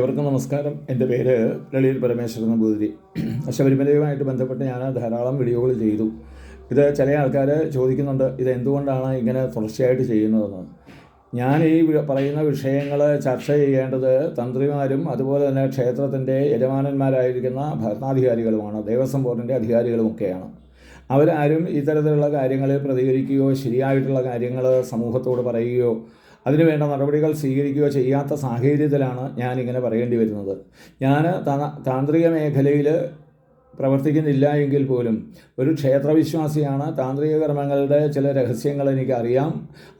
എവർക്കും നമസ്കാരം. എന്റെ പേര് ലളിയിൽ പരമേശ്വരൻ നമ്പൂതിരി ശബരിമലയുമായിട്ട് ബന്ധപ്പെട്ട് ഞാൻ ധാരാളം വീഡിയോകൾ ചെയ്തു. ഇത് ചില ആൾക്കാർ ചോദിക്കുന്നുണ്ട് ഇത് എന്തുകൊണ്ടാണ് ഇങ്ങനെ തുടർച്ചയായിട്ട് ചെയ്യുന്നതെന്ന്? ഞാൻ ഈ പറയുന്ന വിഷയങ്ങൾ ചർച്ച ചെയ്യേണ്ടത് തന്ത്രിമാരും അതുപോലെ തന്നെ ക്ഷേത്രത്തിന്റെ യജമാനന്മാരായിരിക്കുന്ന ഭരണാധികാരികളുമാണ് ദേവസ്വം ബോർഡിന്റെ അധികാരികളുമൊക്കെയാണ്. അവരാരും ഇത്തരത്തിലുള്ള കാര്യങ്ങളെ പ്രതികരിക്കുകയോ ശരിയായിട്ടുള്ള കാര്യങ്ങൾ സമൂഹത്തോട് പറയുകയോ അതിനുവേണ്ട നടപടികൾ സ്വീകരിക്കുകയോ ചെയ്യാത്ത സാഹചര്യത്തിലാണ് ഞാനിങ്ങനെ പറയേണ്ടി വരുന്നത്. ഞാൻ താന്ത്രിക മേഖലയിൽ പ്രവർത്തിക്കുന്നില്ല എങ്കിൽ പോലും ഒരു ക്ഷേത്രവിശ്വാസിയാണ് താന്ത്രിക കർമ്മങ്ങളുടെ ചില രഹസ്യങ്ങൾ എനിക്കറിയാം.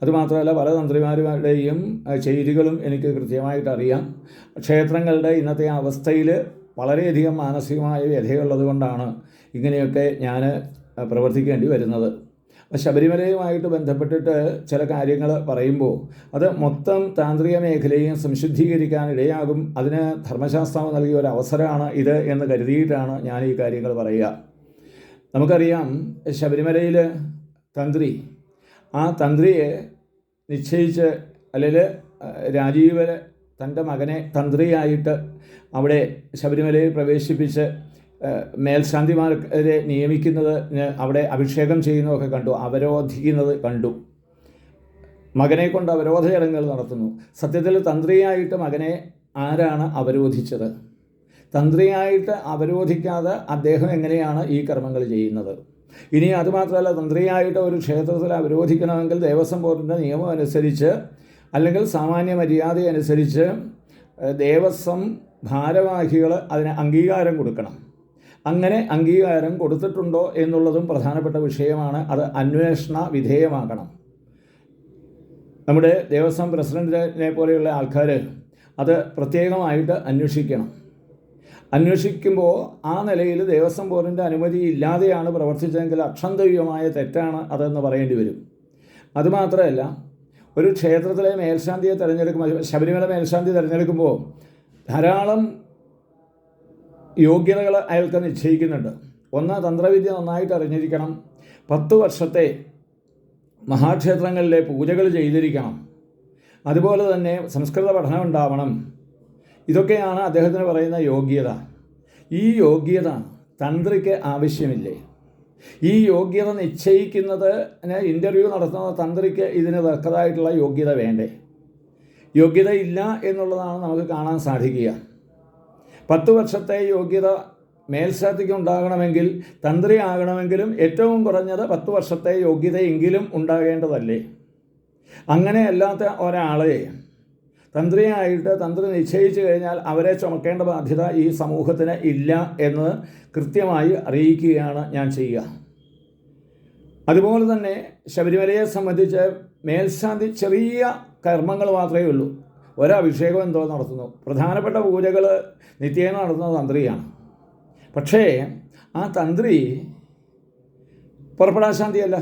അതുമാത്രമല്ല പല തന്ത്രിമാരുടെയും ചെയ്തികളും എനിക്ക് കൃത്യമായിട്ട് അറിയാം. ക്ഷേത്രങ്ങളുടെ ഇന്നത്തെ അവസ്ഥയിൽ വളരെയധികം മാനസികമായ വ്യഥയുള്ളത് കൊണ്ടാണ് ഇങ്ങനെയൊക്കെ ഞാൻ പ്രവർത്തിക്കേണ്ടി വരുന്നത്. ശബരിമലയുമായിട്ട് ബന്ധപ്പെട്ടിട്ട് ചില കാര്യങ്ങൾ പറയുമ്പോൾ അത് മൊത്തം താന്ത്രിക മേഖലയും സംശുദ്ധീകരിക്കാൻ ഇടയാകും. അതിന് ധർമ്മശാസ്ത്രം നൽകിയ ഒരു അവസരമാണ് ഇത് എന്ന് കരുതിയിട്ടാണ് ഞാൻ ഈ കാര്യങ്ങൾ പറയുക. നമുക്കറിയാം ശബരിമലയിൽ തന്ത്രി ആ തന്ത്രിയെ നിശ്ചയിച്ച് അല്ലെങ്കിൽ രാജീവന് തന്റെ മകനെ തന്ത്രിയായിട്ട് അവിടെ ശബരിമലയിൽ പ്രവേശിപ്പിച്ച് മേൽശാന്തിമാരെ നിയമിക്കുന്നത് അവിടെ അഭിഷേകം ചെയ്യുന്നതൊക്കെ കണ്ടു അവരോധിക്കുന്നത് കണ്ടു. മകനെ കൊണ്ട് അവരോധ ചടങ്ങുകൾ നടത്തുന്നു. സത്യത്തിൽ തന്ത്രിയായിട്ട് മകനെ ആരാണ് അവരോധിച്ചത്? തന്ത്രിയായിട്ട് അവരോധിക്കാതെ അദ്ദേഹം എങ്ങനെയാണ് ഈ കർമ്മങ്ങൾ ചെയ്യുന്നത്? ഇനി അതുമാത്രമല്ല തന്ത്രിയായിട്ട് ഒരു ക്ഷേത്രത്തിൽ അവരോധിക്കണമെങ്കിൽ ദേവസ്വം ബോർഡിന്റെ നിയമം അനുസരിച്ച് അല്ലെങ്കിൽ സാമാന്യ മര്യാദ അനുസരിച്ച് ദേവസ്വം ഭാരവാഹികൾ അതിന് അംഗീകാരം കൊടുക്കണം. അങ്ങനെ അംഗീകാരം കൊടുത്തിട്ടുണ്ടോ എന്നുള്ളതും പ്രധാനപ്പെട്ട വിഷയമാണ്. അത് അന്വേഷണ വിധേയമാക്കണം നമ്മുടെ ദേവസ്വം പ്രസിഡന്റിനെ പോലെയുള്ള ആൾക്കാർ അത് പ്രത്യേകമായിട്ട് അന്വേഷിക്കണം. അന്വേഷിക്കുമ്പോൾ ആ നിലയിൽ ദേവസ്വം ബോർഡിന്റെ അനുമതി ഇല്ലാതെയാണ് പ്രവർത്തിച്ചതെങ്കിൽ അക്ഷന്തവ്യമായ തെറ്റാണ് അതെന്ന് പറയേണ്ടി വരും. അതുമാത്രമല്ല ഒരു ക്ഷേത്രത്തിലെ മേൽശാന്തിയെ തിരഞ്ഞെടുക്കുമ്പോൾ ശബരിമല മേൽശാന്തി തിരഞ്ഞെടുക്കുമ്പോൾ ധാരാളം യോഗ്യതകൾ അയാൾക്ക് നിശ്ചയിക്കുന്നുണ്ട്. ഒന്ന് തന്ത്രവിദ്യ നന്നായിട്ട് അറിഞ്ഞിരിക്കണം. പത്ത് വർഷത്തെ മഹാക്ഷേത്രങ്ങളിലെ പൂജകൾ ചെയ്തിരിക്കണം. അതുപോലെ തന്നെ സംസ്കൃത പഠനം ഉണ്ടാവണം. ഇതൊക്കെയാണ് അദ്ദേഹത്തിന് പറയുന്ന യോഗ്യത. ഈ യോഗ്യത തന്ത്രിക്ക് ആവശ്യമില്ലേ? ഈ യോഗ്യത നിശ്ചയിക്കുന്നത് ഇന്റർവ്യൂ നടത്തുന്ന തന്ത്രിക്ക് ഇതിന് തക്കതായിട്ടുള്ള യോഗ്യത വേണ്ടേ? യോഗ്യത ഇല്ല എന്നുള്ളതാണ് നമുക്ക് കാണാൻ സാധിക്കുക. പത്ത് വർഷത്തെ യോഗ്യത മേൽശാന്തിക്ക് ഉണ്ടാകണമെങ്കിൽ തന്ത്രി ആകണമെങ്കിലും ഏറ്റവും കുറഞ്ഞത് പത്ത് വർഷത്തെ യോഗ്യതയെങ്കിലും ഉണ്ടാകേണ്ടതല്ലേ? അങ്ങനെയല്ലാത്ത ഒരാളെ തന്ത്രിയായിട്ട് തന്ത്രി നിശ്ചയിച്ചു കഴിഞ്ഞാൽ അവരെ ചുമക്കേണ്ട ബാധ്യത ഈ സമൂഹത്തിന് ഇല്ല എന്ന് കൃത്യമായി അറിയിക്കുകയാണ് ഞാൻ ചെയ്യുക. അതുപോലെ തന്നെ ശബരിമലയെ സംബന്ധിച്ച് മേൽശാന്തി ചെറിയ കർമ്മങ്ങൾ മാത്രമേ ഉള്ളൂ. ഒരഭിഷേകം എന്തോ നടത്തുന്നു. പ്രധാനപ്പെട്ട പൂജകൾ നിത്യേന നടത്തുന്ന തന്ത്രിയാണ്. പക്ഷേ ആ തന്ത്രി പുറപ്പെടാശാന്തിയല്ല.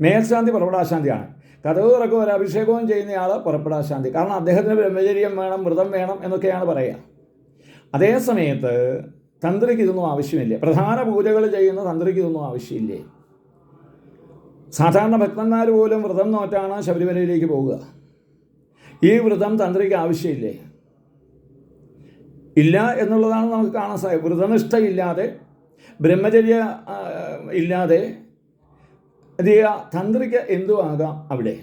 മേൽശാന്തി പുറപ്പെടാശാന്തിയാണ്. കഥവ് തുറക്കും ഒരു അഭിഷേകവും ചെയ്യുന്നയാൾ പുറപ്പെടാശാന്തി. കാരണം അദ്ദേഹത്തിന് ബ്രഹ്മചര്യം വേണം വ്രതം വേണം എന്നൊക്കെയാണ് പറയുക. അതേ സമയത്ത് തന്ത്രിക്ക് ഇതൊന്നും ആവശ്യമില്ല. പ്രധാന പൂജകൾ ചെയ്യുന്ന തന്ത്രിക്ക് ഇതൊന്നും ആവശ്യമില്ലേ. സാധാരണ ഭക്തന്മാർ പോലും വ്രതം നോറ്റാണ് ശബരിമലയിലേക്ക് പോവുക. ഈ വ്രതം തന്ത്രിക്ക് ആവശ്യമില്ലേ? ഇല്ല എന്നുള്ളതാണ് നമുക്ക് കാണാൻ സാധിക്കും വ്രതനിഷ്ഠയില്ലാതെ ബ്രഹ്മചര്യ ഇല്ലാതെ തന്ത്രിക്ക് എന്തു ആകാം അവിടെ?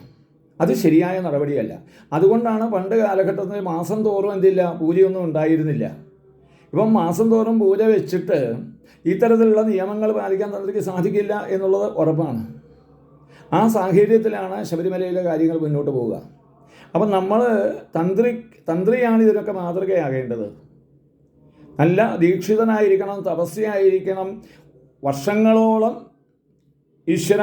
അത് ശരിയായ നടപടിയല്ല. അതുകൊണ്ടാണ് പണ്ട് കാലഘട്ടത്തിൽ മാസം തോറും എന്തില്ല പൂജയൊന്നും ഉണ്ടായിരുന്നില്ല. ഇപ്പം മാസം തോറും പൂജ വെച്ചിട്ട് ഇത്തരത്തിലുള്ള നിയമങ്ങൾ പാലിക്കാൻ തന്ത്രിക്ക് സാധിക്കില്ല എന്നുള്ളത് ഉറപ്പാണ്. ആ സാഹചര്യത്തിലാണ് ശബരിമലയിലെ കാര്യങ്ങൾ മുന്നോട്ട് പോവുക. അപ്പം നമ്മൾ തന്ത്രി തന്ത്രിയാണ് ഇതിനൊക്കെ മാതൃകയാകേണ്ടത്. നല്ല ദീക്ഷിതനായിരിക്കണം തപസ്യായിരിക്കണം. വർഷങ്ങളോളം ഈശ്വര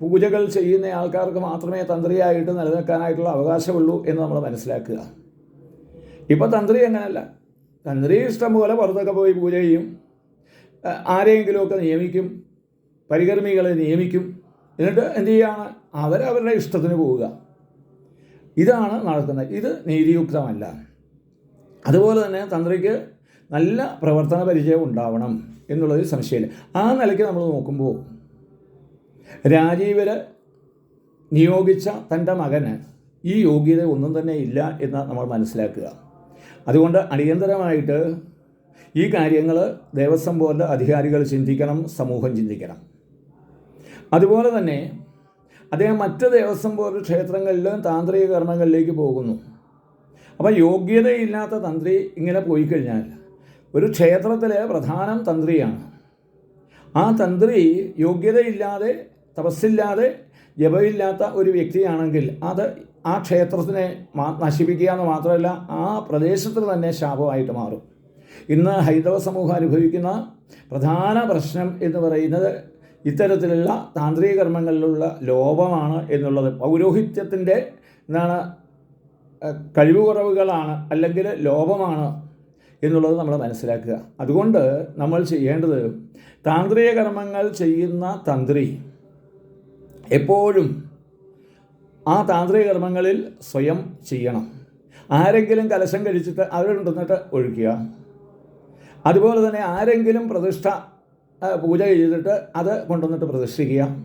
പൂജകൾ ചെയ്യുന്ന ആൾക്കാർക്ക് മാത്രമേ തന്ത്രിയായിട്ട് നിലനിൽക്കാനായിട്ടുള്ള അവകാശമുള്ളൂ എന്ന് നമ്മൾ മനസ്സിലാക്കുക. ഇപ്പോൾ തന്ത്രി അങ്ങനെയല്ല തന്ത്രി ഇഷ്ടം പോലെ പുറത്തൊക്കെ പോയി പൂജ ചെയ്യും. ആരെയെങ്കിലുമൊക്കെ നിയമിക്കും. പരികർമ്മികളെ നിയമിക്കും. എന്നിട്ട് എന്ത് ചെയ്യുകയാണ് അവരവരുടെ ഇഷ്ടത്തിന് പോവുക. ഇതാണ് നടക്കുന്നത് ഇത് നീതിയുക്തമല്ല. അതുപോലെ തന്നെ തന്ത്രിക്ക് നല്ല പ്രവർത്തന പരിചയം ഉണ്ടാവണം എന്നുള്ളതിൽ സംശയമില്ല. ആ നിലയ്ക്ക് നമ്മൾ നോക്കുമ്പോൾ രാജീവര് നിയോഗിച്ച തന്റെ മകന് ഈ യോഗ്യത ഒന്നും തന്നെ ഇല്ല എന്ന് നമ്മൾ മനസ്സിലാക്കുക. അതുകൊണ്ട് അടിയന്തരമായിട്ട് ഈ കാര്യങ്ങൾ ദേവസ്വം ബോർഡ് അധികാരികൾ ചിന്തിക്കണം സമൂഹം ചിന്തിക്കണം. അതുപോലെ തന്നെ അദ്ദേഹം മറ്റ് ദേവസ്വം ബോർഡ് ക്ഷേത്രങ്ങളിലും താന്ത്രിക കർമ്മങ്ങളിലേക്ക് പോകുന്നു. അപ്പോൾ യോഗ്യതയില്ലാത്ത തന്ത്രി ഇങ്ങനെ പോയി കഴിഞ്ഞാൽ ഒരു ക്ഷേത്രത്തിലെ പ്രധാനം തന്ത്രിയാണ്. ആ തന്ത്രി യോഗ്യതയില്ലാതെ തപസ്സില്ലാതെ ജപമില്ലാത്ത ഒരു വ്യക്തിയാണെങ്കിൽ അത് ആ ക്ഷേത്രത്തിനെ മാ നശിപ്പിക്കുക എന്ന് മാത്രമല്ല ആ പ്രദേശത്തിന് തന്നെ ശാപമായിട്ട് മാറും. ഇന്ന് ഹൈന്ദവ സമൂഹം അനുഭവിക്കുന്ന പ്രധാന പ്രശ്നം എന്ന് പറയുന്നത് ഇത്തരത്തിലുള്ള താന്ത്രിക കർമ്മങ്ങളിലുള്ള ലോപമാണ് എന്നുള്ളത്. പൗരോഹിത്യത്തിന്റെ എന്താണ് കഴിവുകുറവുകളാണ് കഴിവ് കുറവുകളാണ് അല്ലെങ്കിൽ ലോപമാണ് എന്നുള്ളത് നമ്മൾ മനസ്സിലാക്കുക. അതുകൊണ്ട് നമ്മൾ ചെയ്യേണ്ടത് താന്ത്രിക കർമ്മങ്ങൾ ചെയ്യുന്ന തന്ത്രി എപ്പോഴും ആ താന്ത്രിക കർമ്മങ്ങളിൽ സ്വയം ചെയ്യണം. ആരെങ്കിലും കലശം കഴിച്ചിട്ട് അവരുണ്ടെന്നിട്ട് ഒഴിക്കുക. അതുപോലെ തന്നെ ആരെങ്കിലും പ്രതിഷ്ഠ പൂജ ചെയ്തിട്ട് അത് കൊണ്ടുവന്നിട്ട് പ്രതിഷ്ഠിക്കുക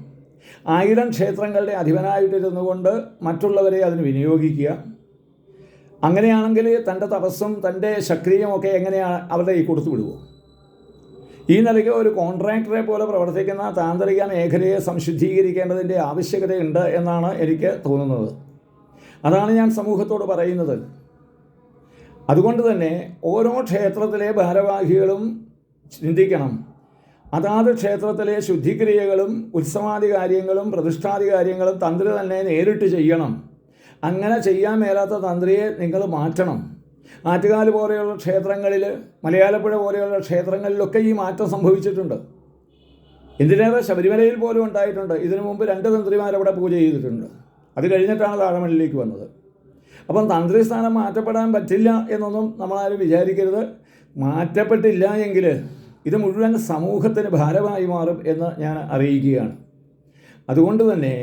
ആയിരം ക്ഷേത്രങ്ങളുടെ അധിപനായിട്ടിരുന്നു കൊണ്ട് മറ്റുള്ളവരെ അതിന് വിനിയോഗിക്കുക. അങ്ങനെയാണെങ്കിൽ തന്റെ തപസ്സും തന്റെ ശക്തിയുമൊക്കെ എങ്ങനെയാണ് അവരുടെ ഈ കൊടുത്തു വിടുമോ ഈ നിലയ്ക്ക് ഒരു കോൺട്രാക്ടറെ പോലെ പ്രവർത്തിക്കുന്ന താന്ത്രിക മേഖലയെ സംശുദ്ധീകരിക്കേണ്ടതിന്റെ ആവശ്യകതയുണ്ട് എന്നാണ് എനിക്ക് തോന്നുന്നത്. അതാണ് ഞാൻ സമൂഹത്തോട് പറയുന്നത്. അതുകൊണ്ട് തന്നെ ഓരോ ക്ഷേത്രത്തിലെ ഭാരവാഹികളും ചിന്തിക്കണം. അതാത് ക്ഷേത്രത്തിലെ ശുദ്ധിക്രിയകളും ഉത്സവാദി കാര്യങ്ങളും പ്രതിഷ്ഠാദി കാര്യങ്ങളും തന്ത്രി തന്നെ നേരിട്ട് ചെയ്യണം. അങ്ങനെ ചെയ്യാൻ മേലാത്ത തന്ത്രിയെ നിങ്ങൾ മാറ്റണം. ആറ്റുകാൽ പോലെയുള്ള ക്ഷേത്രങ്ങളിൽ മലയാളപ്പുഴ പോലെയുള്ള ക്ഷേത്രങ്ങളിലൊക്കെ ഈ മാറ്റം സംഭവിച്ചിട്ടുണ്ട്. എന്തിനേറെ ശബരിമലയിൽ പോലും ഉണ്ടായിട്ടുണ്ട്. ഇതിനു മുമ്പ് രണ്ട് തന്ത്രിമാരവിടെ പൂജ ചെയ്തിട്ടുണ്ട്. അത് കഴിഞ്ഞിട്ടാണ് താഴമണിലേക്ക് വന്നത്. അപ്പം തന്ത്രി സ്ഥാനം മാറ്റപ്പെടാൻ പറ്റില്ല എന്നൊന്നും നമ്മളാരും വിചാരിക്കരുത്. മാറ്റപ്പെട്ടില്ല എങ്കിൽ ഇത് മുഴുവൻ സമൂഹത്തിന് ഭാരമായി മാറും എന്ന് ഞാൻ അറിയിക്കുകയാണ്. അതുകൊണ്ട് തന്നെ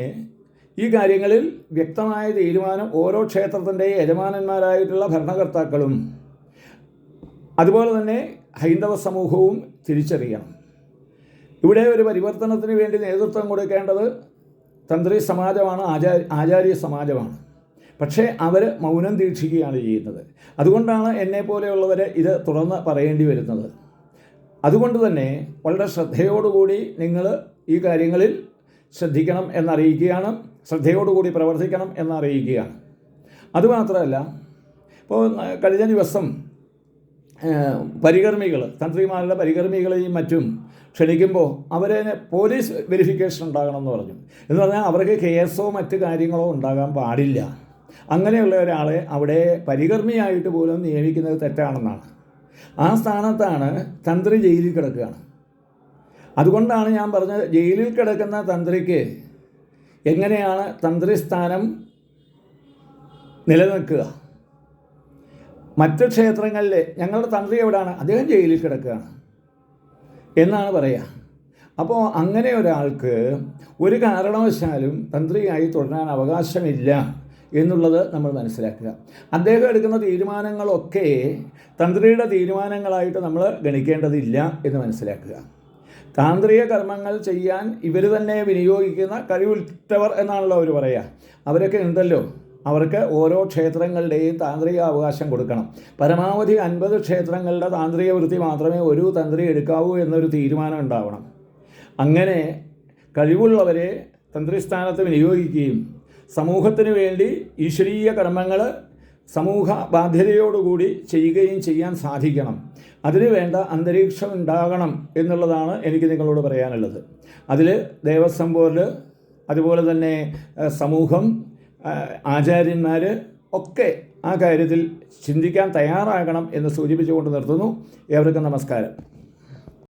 ഈ കാര്യങ്ങളിൽ വ്യക്തമായ തീരുമാനം ഓരോ ക്ഷേത്രത്തിന്റെ യജമാനന്മാരായിട്ടുള്ള ഭരണകർത്താക്കളും അതുപോലെ തന്നെ ഹൈന്ദവ സമൂഹവും തിരിച്ചറിയണം. ഇവിടെ ഒരു പരിവർത്തനത്തിന് വേണ്ടി നേതൃത്വം കൊടുക്കേണ്ടത് തന്ത്രി സമാജമാണ് ആചാര്യ ആചാര്യ സമാജമാണ്. പക്ഷേ അവർ മൗനം ദീക്ഷിക്കുകയാണ് ചെയ്യുന്നത്. അതുകൊണ്ടാണ് എന്നെ പോലെയുള്ളവരെ ഇത് തുറന്ന് പറയേണ്ടി വരുന്നത്. അതുകൊണ്ട് തന്നെ വളരെ ശ്രദ്ധയോടുകൂടി നിങ്ങൾ ഈ കാര്യങ്ങളിൽ ശ്രദ്ധിക്കണം എന്നറിയിക്കുകയാണ് ശ്രദ്ധയോടുകൂടി പ്രവർത്തിക്കണം എന്നറിയിക്കുകയാണ്. അതുമാത്രമല്ല ഇപ്പോൾ കഴിഞ്ഞ ദിവസം പരികർമ്മികൾ തന്ത്രിമാരുടെ പരികർമ്മികളെയും മറ്റും ക്ഷണിക്കുമ്പോൾ അവരെ പോലീസ് വെരിഫിക്കേഷൻ ഉണ്ടാകണം എന്ന് പറഞ്ഞു. എന്ന് പറഞ്ഞാൽ അവർക്ക് കേസോ മറ്റ് കാര്യങ്ങളോ ഉണ്ടാകാൻ പാടില്ല. അങ്ങനെയുള്ള ഒരാളെ അവിടെ പരികർമ്മിയായിട്ട് പോലും നിയമിക്കുന്നത് തെറ്റാണെന്നാണ്. ആ സ്ഥാനത്താണ് തന്ത്രി ജയിലിൽ കിടക്കുകയാണ്. അതുകൊണ്ടാണ് ഞാൻ പറഞ്ഞത് ജയിലിൽ കിടക്കുന്ന തന്ത്രിക്ക് എങ്ങനെയാണ് തന്ത്രി സ്ഥാനം നിലനിൽക്കുക? മറ്റ് ക്ഷേത്രങ്ങളിൽ ഞങ്ങളുടെ തന്ത്രി എവിടെയാണ് അദ്ദേഹം ജയിലിൽ കിടക്കുകയാണ് എന്നാണ് പറയുക അപ്പോൾ അങ്ങനെ ഒരാൾക്ക് ഒരു കാരണവശാലും തന്ത്രിയായി തുടരാൻ അവകാശമില്ല. എന്നുള്ളത് നമ്മൾ മനസ്സിലാക്കുക. അദ്ദേഹം എടുക്കുന്ന തീരുമാനങ്ങളൊക്കെ തന്ത്രിയുടെ തീരുമാനങ്ങളായിട്ട് നമ്മൾ ഗണിക്കേണ്ടതില്ല എന്ന് മനസ്സിലാക്കുക. താന്ത്രിക കർമ്മങ്ങൾ ചെയ്യാൻ ഇവർ തന്നെ വിനിയോഗിക്കുന്ന കഴിവുറ്റവർ എന്നാണല്ലോ അവർ പറയുക. അവരൊക്കെ ഉണ്ടല്ലോ. അവർക്ക് ഓരോ ക്ഷേത്രങ്ങളുടെയും താന്ത്രിക അവകാശം കൊടുക്കണം. പരമാവധി അൻപത് ക്ഷേത്രങ്ങളുടെ താന്ത്രിക വൃത്തി മാത്രമേ ഒരു തന്ത്രി എടുക്കാവൂ എന്നൊരു തീരുമാനം ഉണ്ടാവണം. അങ്ങനെ കഴിവുള്ളവരെ തന്ത്രിസ്ഥാനത്ത് വിനിയോഗിക്കുകയും സമൂഹത്തിന് വേണ്ടി ഈശ്വരീയ കർമ്മങ്ങൾ സമൂഹ ബാധ്യതയോടുകൂടി ചെയ്യുകയും ചെയ്യാൻ സാധിക്കണം. അതിന് വേണ്ട അന്തരീക്ഷം ഉണ്ടാകണം എന്നുള്ളതാണ് എനിക്ക് നിങ്ങളോട് പറയാനുള്ളത്. അതിൽ ദേവസ്വം ബോർഡ് അതുപോലെ തന്നെ സമൂഹം ആചാര്യന്മാർ ഒക്കെ ആ കാര്യത്തിൽ ചിന്തിക്കാൻ തയ്യാറാകണം എന്ന് സൂചിപ്പിച്ചുകൊണ്ട് നിർത്തുന്നു. ഏവർക്കും നമസ്കാരം.